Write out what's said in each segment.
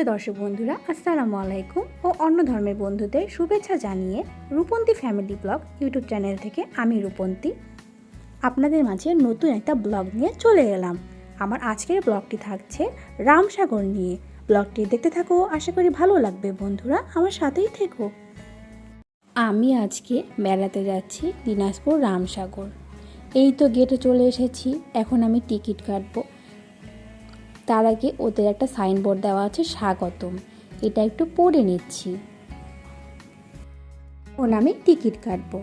সুপ্রিয় দর্শক বন্ধুরা, আসসালামু আলাইকুম ও অন্য ধর্মের বন্ধুদের শুভেচ্ছা জানিয়ে Rupanti family blog YouTube channel থেকে আমি রূপন্তী। আপনাদের মাঝে নতুন একটা ব্লগ নিয়ে চলে এলাম। আমার আজকের ব্লগটি থাকছে রামসাগর নিয়ে। ব্লগটি দেখতে থাকো, আশা করি ভালো লাগবে বন্ধুরা, আমার সাথেই থেকো। আমি আজকে বেড়াতে যাচ্ছি দিনাজপুর রামসাগর। এই তো গেটে চলে এসেছি, এখন আমি টিকিট কাটবো। তার আগে ওদের একটা সাইনবোর্ড দেওয়া আছে, স্বাগতম। এটা একটু পড়ে নিচ্ছি। ও নামে টিকিট কাটবো।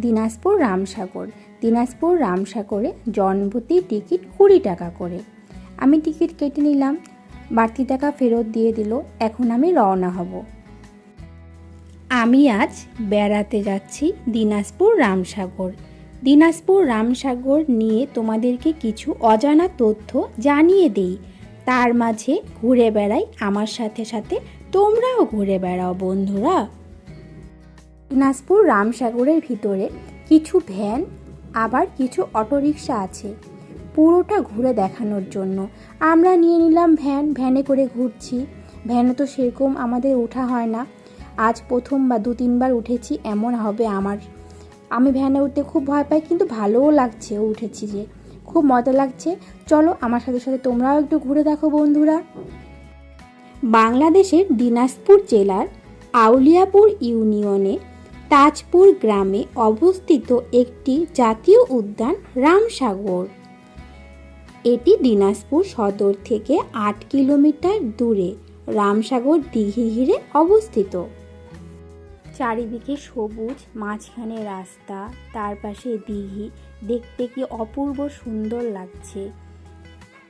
দিনাজপুর রামসাগর। দিনাজপুর রামসাগরে জনপ্রতি টিকিট কুড়ি টাকা করে। আমি টিকিট কেটে নিলাম। বাড়তি টাকা ফেরত দিয়ে দিল। এখন আমি রওনা হব। আমি আজ বেড়াতে যাচ্ছি দিনাজপুর রামসাগর। দিনাজপুর রামসাগর নিয়ে তোমাদেরকে কিছু অজানা তথ্য জানিয়ে দেই। তার মাঝে ঘুরে বেড়াই, আমার সাথে সাথে তোমরাও ঘুরে বেড়াও বন্ধুরা। দিনাজপুর রামসাগরের ভিতরে কিছু ভ্যান, আবার কিছু অটোরিকশা আছে পুরোটা ঘুরে দেখানোর জন্য। আমরা নিয়ে নিলাম ভ্যান, ভ্যানে করে ঘুরছি। ভ্যানে তো সেরকম আমাদের ওঠা হয় না। আজ প্রথম বা দু তিনবার উঠেছি, এমন হবে আমার আমি ভ্যানে উঠতে খুব ভয় পাই, কিন্তু ভালোও লাগছে উঠেছি যে। খুব মজা লাগছে। চলো আমার সাথে সাথে তোমরাও একটু ঘুরে দেখো বন্ধুরা। বাংলাদেশের দিনাজপুর জেলার আউলিয়াপুর ইউনিয়নে তাজপুর গ্রামে অবস্থিত একটি জাতীয় উদ্যান রামসাগর। এটি দিনাজপুর সদর থেকে আট কিলোমিটার দূরে রামসাগর দিঘি ঘিরে অবস্থিত। চারিদিকে সবুজ, মাঝখানে রাস্তা, তার পাশে দিঘি। দেখতে কি অপূর্ব সুন্দর লাগছে।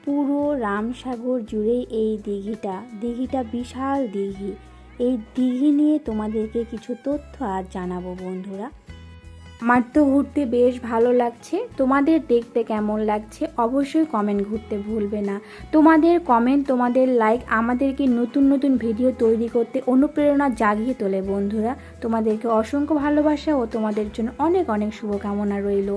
পুরো রামসাগর জুড়ে এই দিঘিটা দিঘিটা বিশাল দিঘি। এই দিঘি নিয়ে তোমাদেরকে কিছু তথ্য আর জানাব বন্ধুরা। আমার তো ঘুরতে বেশ ভালো লাগছে। তোমাদের দেখতে কেমন লাগছে? অবশ্যই কমেন্ট ঘুরতে ভুলবে না। তোমাদের কমেন্ট তোমাদের লাইক আমাদেরকে নতুন নতুন ভিডিও তৈরি করতে অনুপ্রেরণা জাগিয়ে তোলে বন্ধুরা। তোমাদেরকে অসংখ্য ভালোবাসা ও তোমাদের জন্য অনেক অনেক শুভকামনা রইল।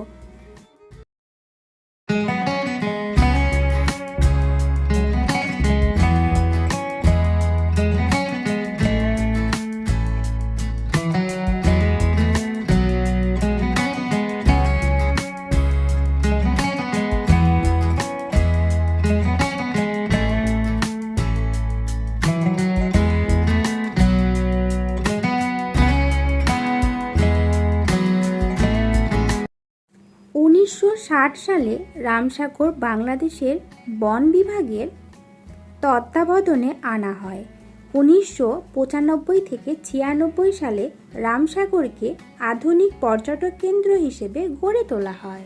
উনিশশো ষাট সালে রামসাগর বাংলাদেশের বন বিভাগের তত্ত্বাবধানে আনা হয়। উনিশশো পঁচানব্বই থেকে ছিয়ানব্বই সালে রামসাগরকে আধুনিক পর্যটক কেন্দ্র হিসেবে গড়ে তোলা হয়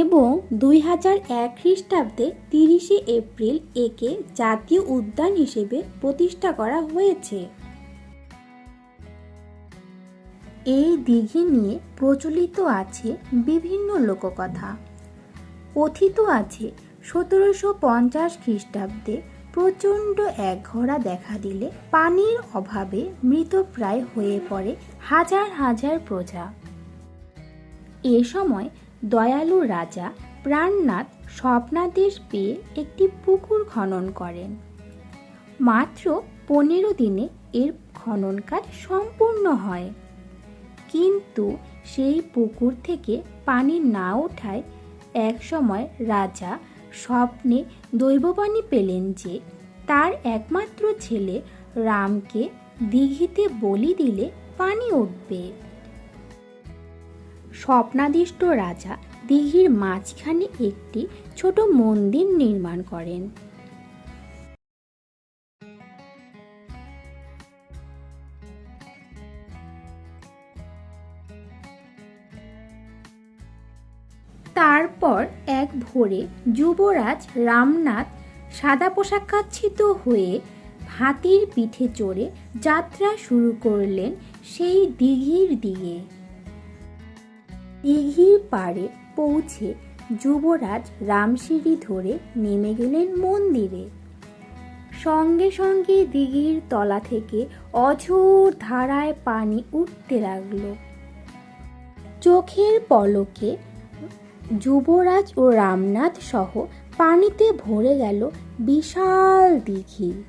এবং দুই হাজার এক খ্রিস্টাব্দে তিরিশে এপ্রিল একে জাতীয় উদ্যান হিসেবে প্রতিষ্ঠা করা হয়েছে। এই দিঘি নিয়ে প্রচলিত আছে বিভিন্ন লোককথা। কথিত আছে সতেরোশো পঞ্চাশ খ্রিস্টাব্দে প্রচণ্ড এক ঘোড়া দেখা দিলে পানির অভাবে মৃতপ্রায় হয়ে পড়ে হাজার হাজার প্রজা। এ সময় দয়ালু রাজা প্রাণনাথ স্বপ্নাদেশ পেয়ে একটি পুকুর খনন করেন। মাত্র পনেরো দিনে এর খনন কাজ সম্পূর্ণ হয়। কিন্তু সেই পুকুর থেকে পানি না ওঠায় এক সময় রাজা স্বপ্নে দৈববাণী পেলেন যে তার একমাত্র ছেলে রামকে দিঘিতে বলি দিলে পানি উঠবে। স্বপ্নাদিষ্ট রাজা দিঘির মাঝখানে একটি ছোট মন্দির নির্মাণ করেন। তারপর এক ভোরে যুবরাজ রামনাথ সাদা পোশাকাচ্ছিত হয়ে হাতির পিঠে চড়ে যাত্রা শুরু করলেন সেই দিঘির দিকে। দিঘির পাড়ে পৌঁছে যুবরাজ রামসিঁড়ি ধরে নেমে গেলেন মন্দিরে। সঙ্গে সঙ্গে দিঘির তলা থেকে অঝোর ধারায় পানি উঠতে লাগল। চোখের পলকে যুবরাজ ও রামনাথ সহ পানিতে ভরে গেল বিশাল দিঘি।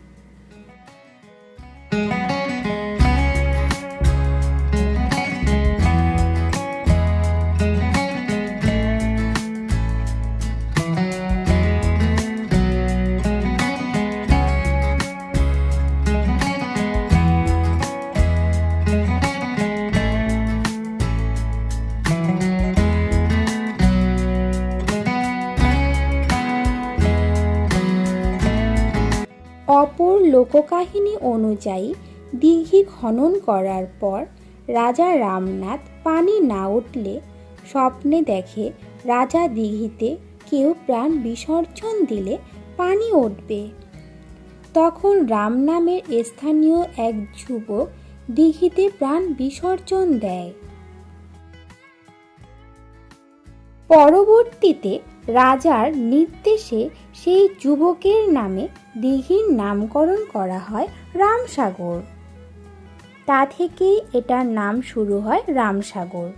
অপর লোককাহিনী অনুযায়ী দিঘি খনন করার পর রাজা রামনাথ পানি না উঠলে স্বপ্নে দেখে রাজা দিঘিতে কেউ প্রাণ বিসর্জন দিলে পানি উঠবে। তখন রাম নামের স্থানীয় এক যুবক দিঘিতে প্রাণ বিসর্জন দেয়। পরবর্তীতে রাজার নির্দেশে সেই যুবকের নামে দিঘির নামকরণ করা হয় রামসাগর। তা থেকেই এটার নাম শুরু হয় রামসাগর।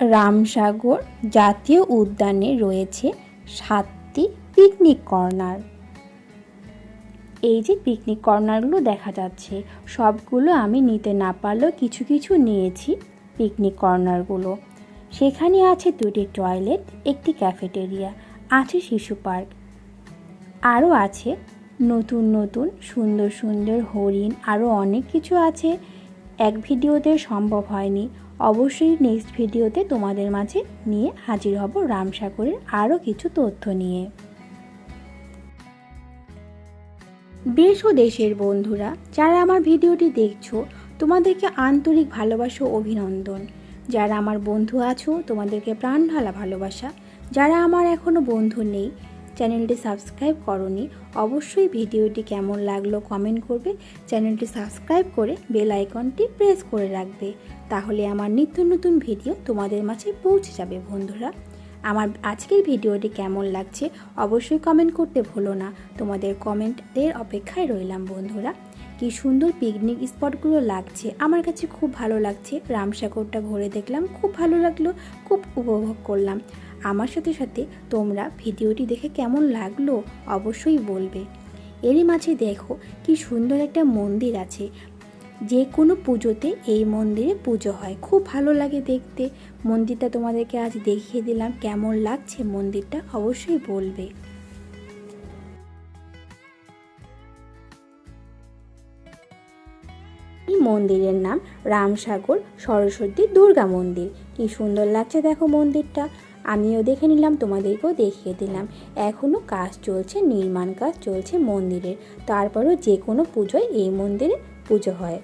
রামসাগর জাতীয় উদ্যানে রয়েছে সাতটি পিকনিক কর্নার। এই যে পিকনিক কর্নারগুলো দেখা যাচ্ছে, সবগুলো আমি নিতে না পারলেও কিছু কিছু নিয়েছি পিকনিক কর্নারগুলো। সেখানে আছে দুটি টয়লেট, একটি ক্যাফেটেরিয়া, আছে শিশু পার্ক। আরও আছে নতুন নতুন, সুন্দর সুন্দর হরিণ, আরও অনেক কিছু আছে। এক ভিডিওতে সম্ভব হয়নি। অবশ্যই নেক্সট ভিডিওতে তোমাদের মাঝে নিয়ে হাজির হব রামসাগরের আরও কিছু তথ্য নিয়ে। দেশ ও দেশের বন্ধুরা, যারা আমার ভিডিওটি দেখছ, তোমাদেরকে আন্তরিক ভালোবাসা অভিনন্দন। যারা আমার বন্ধু আছো, তোমাদেরকে প্রাণ ঢালা ভালোবাসা। যারা আমার এখনও বন্ধু নেই চ্যানেলটি সাবস্ক্রাইব করনি, অবশ্যই ভিডিওটি কেমন লাগল কমেন্ট করবে। চ্যানেলটি সাবস্ক্রাইব করে বেল আইকনটি প্রেস করে রাখবে। তাহলে আমার নিত্য নতুন ভিডিও তোমাদের মাঝে পৌঁছে যাবে বন্ধুরা। আমার আজকের ভিডিওটি কেমন লাগছে অবশ্যই কমেন্ট করতে ভুলো না। তোমাদের কমেন্টের অপেক্ষায় রইলাম বন্ধুরা। কি সুন্দর পিকনিক স্পটগুলো লাগছে। আমার কাছে খুব ভালো লাগছে। রামসাগরটা ঘুরে দেখলাম, খুব ভালো লাগল, খুব উপভোগ করলাম। আমার সাথে সাথে তোমরা ভিডিওটি দেখে কেমন লাগল অবশ্যই বলবে। এরই মাঝে দেখো কি সুন্দর একটা মন্দির আছে। যে কোনো পুজোতে এই মন্দিরে পুজো হয়। খুব ভালো লাগে দেখতে। মন্দিরটা তোমাদেরকে আজ দেখিয়ে দিলাম কেমন লাগছে মন্দিরটা অবশ্যই বলবে। এই মন্দিরের নাম রামসাগর সরস্বতী দুর্গা মন্দির। কি সুন্দর লাগছে দেখো মন্দিরটা। আমিও দেখে নিলাম, তোমাদেরকেও দেখিয়ে দিলাম। এখনও কাজ চলছে, নির্মাণ কাজ চলছে মন্দিরের। তারপরও যে কোনো পুজোয় এই মন্দিরে পুজো হয়।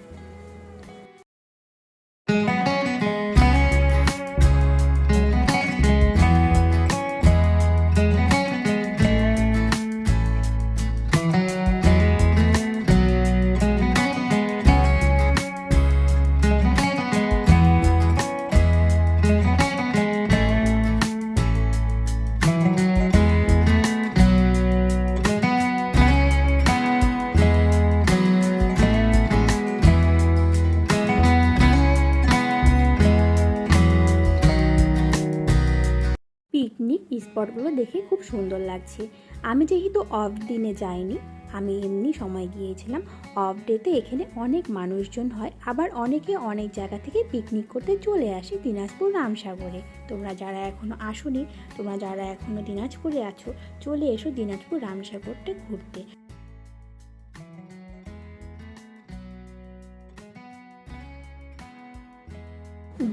স্পটগুলো দেখে খুব সুন্দর লাগছে। আমি যেহেতু অফ দিনে যাইনি, আমি এমনি সময় গিয়েছিলাম। অফ ডেতে এখানে অনেক মানুষজন হয়, আবার অনেকে অনেক জায়গা থেকে পিকনিক করতে চলে আসে দিনাজপুর রামসাগরে। তোমরা যারা এখনও আসোনি, তোমরা যারা এখনও দিনাজপুরে আছো, চলে এসো দিনাজপুর রামসাগরটা ঘুরতে।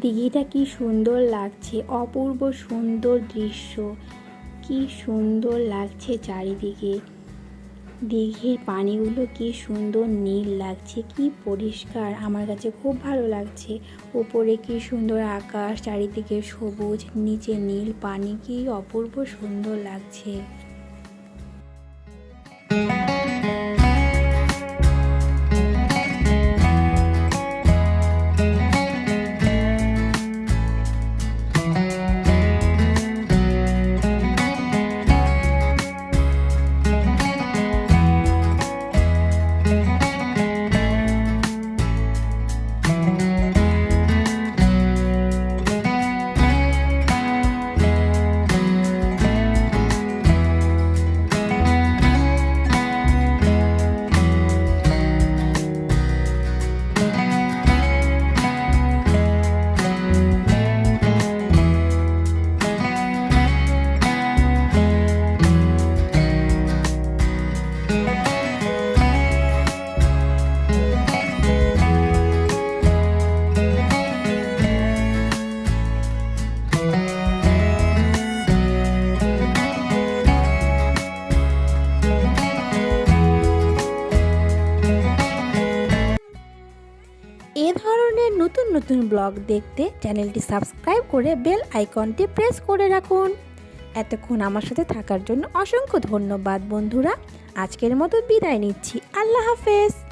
দিঘিটা কি সুন্দর লাগছে, অপূর্ব সুন্দর দৃশ্য। কি সুন্দর লাগছে চারিদিকে। দিঘির পানিগুলো কি সুন্দর নীল লাগছে, কি পরিষ্কার। আমার কাছে খুব ভালো লাগছে। ওপরে কি সুন্দর আকাশ, চারিদিকে সবুজ, নিচে নীল পানি, কি অপূর্ব সুন্দর লাগছে। ব্লগ দেখতে চ্যানেলটি সাবস্ক্রাইব করে বেল আইকনটি প্রেস করে রাখুন। এতক্ষণ আমার সাথে থাকার জন্য অসংখ্য ধন্যবাদ, বন্ধুরা। আজকের মতো বিদায় নিচ্ছি। আল্লাহ হাফেজ।